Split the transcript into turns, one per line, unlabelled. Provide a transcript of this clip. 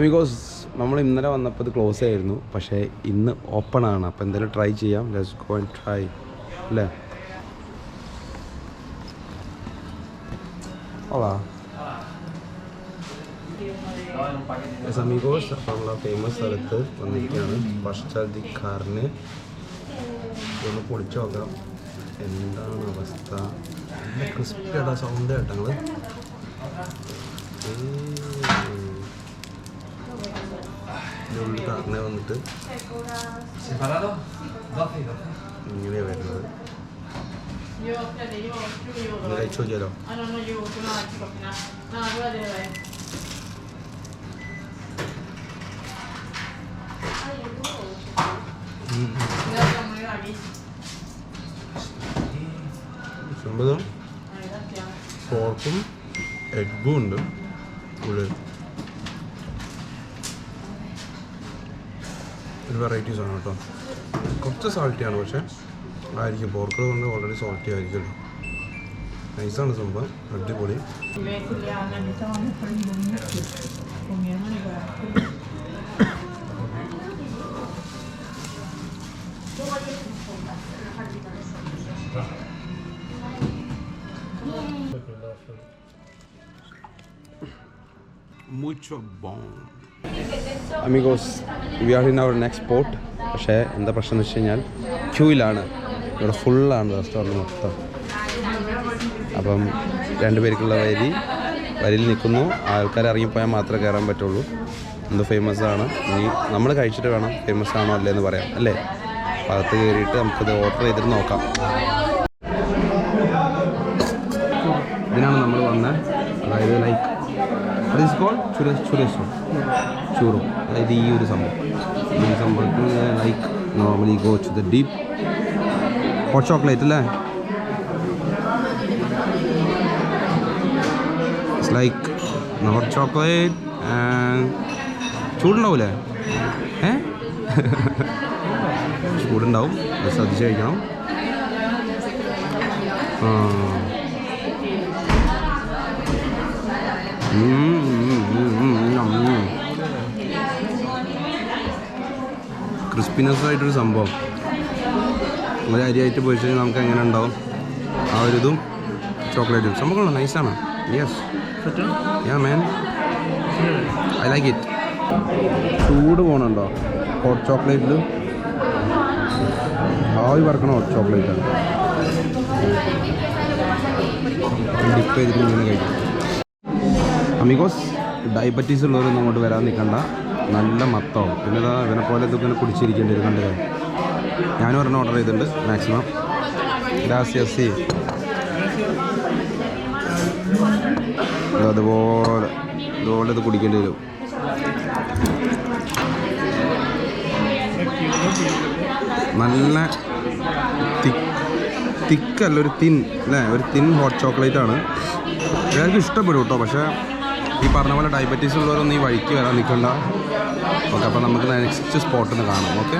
Because നമ്മൾ ഇന്നലെ വന്നപ്പോൾ ഇത് ക്ലോസ് ആയിരുന്നു. പക്ഷേ ഇന്ന് ഓപ്പൺ ആണ്. അപ്പോൾ എന്തായാലും ട്രൈ ചെയ്യാം. ലെറ്റ്സ് ഗോ ആൻഡ് ട്രൈ അല്ലേ? Hola. അപ്പോൾ നമ്മൾ ഫേമസ് സ്ഥലത്ത് വന്നിരിക്കുകയാണ്. പശ്ചാത്തി കാറിന് ഒന്ന് പൊളിച്ചു നോക്കാം. എന്താണ് അവസ്ഥ? ക്രിസ്പി ആയിട്ടാ സൗണ്ട് കേട്ടോ ഞങ്ങൾ ഉള്ളിൽ കാറിനെ വന്നിട്ട്
¿Separado? 12 y 12.
ഇങ്ങനെയാണ് വരുന്നത്. കഴിച്ചു നോക്കിയാലോ
Ah, no, no llevo
ഒരു വെറൈറ്റീസ് ആണ് കേട്ടോ കുറച്ച് സാൾട്ടിയാണ് പക്ഷേ ആയിരിക്കും പോർക്ക് കൊണ്ട് ഓൾറെഡി സോൾട്ടി ആയിരിക്കുമല്ലോ നൈസാണ് സംഭവം അടിപൊളി
Y voy a decirle a Ana que estábamos poniendo mucho con Mi
we are in our next spot പക്ഷേ എന്താ പ്രശ്നം എന്ന് വെച്ച് കഴിഞ്ഞാൽ ക്യൂയിലാണ് ഇവിടെ ഫുള്ളാണ് റെസ്റ്റോറന്റ് മൊത്തം. അപ്പം രണ്ടുപേർക്കുള്ള വരി വരിയിൽ നിൽക്കുന്നു. ആൾക്കാർ ഇറങ്ങിപ്പോയാൽ മാത്രമേ കയറാൻ പറ്റുള്ളൂ. എന്ത് ഫേമസ് ആണ്. ഇനി നമ്മൾ കഴിച്ചിട്ട് വേണം. ഫേമസ് ആണോ അല്ലേ എന്ന് പറയാം. അല്ലേ? അപ്പോൾ അകത്ത് കയറിയിട്ട് നമുക്കത് ഓർഡർ ചെയ്തിട്ട് നോക്കാം. ഇതിനാണ് നമ്മൾ വന്നത്. അതായത് ലൈക്ക് ഇസ് കോൾ ചുരേ ചുരേശോ ചൂറും അതായത് ഈ ഒരു സംഭവം. ഈ സംഭവത്തിൽ like normally go to the deep hot chocolate അല്ലേ? ഇറ്റ്സ് ലൈക്ക് ഹോട്ട് ചോക്ലേറ്റ് ചൂടുണ്ടാവില്ലേ ഏ? ചൂടുണ്ടാവും. അത് ശ്രദ്ധിച്ച് കഴിക്കണം. ആ. ക്രിസ്പിനെസ് ആയിട്ടൊരു സംഭവം. ഒരു അരിയായിട്ട് കഴിഞ്ഞാൽ നമുക്ക് എങ്ങനെ ഉണ്ടാവും ആ ഒരു ഇതും ചോക്ലേറ്റും സംഭവം നൈസാണ് yes ya man I like it ചൂട് പോകണുണ്ടോ ഹോട്ട് ചോക്ലേറ്റിൽ ആവി പറക്കണ ഹോട്ട് ചോക്ലേറ്റാണ് ഡിപ്പ് ചെയ്തിട്ട് ഇങ്ങനെ കഴിക്കും. അമിഗോസ് ഡയബറ്റീസ് ഉള്ളവരൊന്നും അങ്ങോട്ട് വരാൻ നിൽക്കണ്ട. നല്ല മത്തോ പിന്നെ ഇതാ ഇവനെ പോലെ ഇതൊക്കെ കുടിച്ചിരിക്കേണ്ടി വരും കണ്ടത് ഞാനും ഒരെണ്ണം ഓർഡർ ചെയ്തിട്ടുണ്ട്. മാക്സിമം ഗ്രാസിയസ് അതുപോലെ ഇതുപോലെ ഇത് കുടിക്കേണ്ടി വരും നല്ല തിക്കല്ല ഒരു തിൻ അല്ലേ? ഒരു തിൻ ഹോട്ട് ചോക്ലേറ്റ് ആണ്. എല്ലാവർക്കും ഇഷ്ടപ്പെടും കേട്ടോ പക്ഷേ ഈ പറഞ്ഞ പോലെ ഡയബറ്റീസ് ഉള്ളവരൊന്നും ഈ വഴിക്ക് വരാൻ നിൽക്കണ്ട. ഓക്കെ അപ്പോൾ നമുക്ക് നെക്സ്റ്റ് സ്പോട്ടിൽ കാണാം. ഓക്കെ?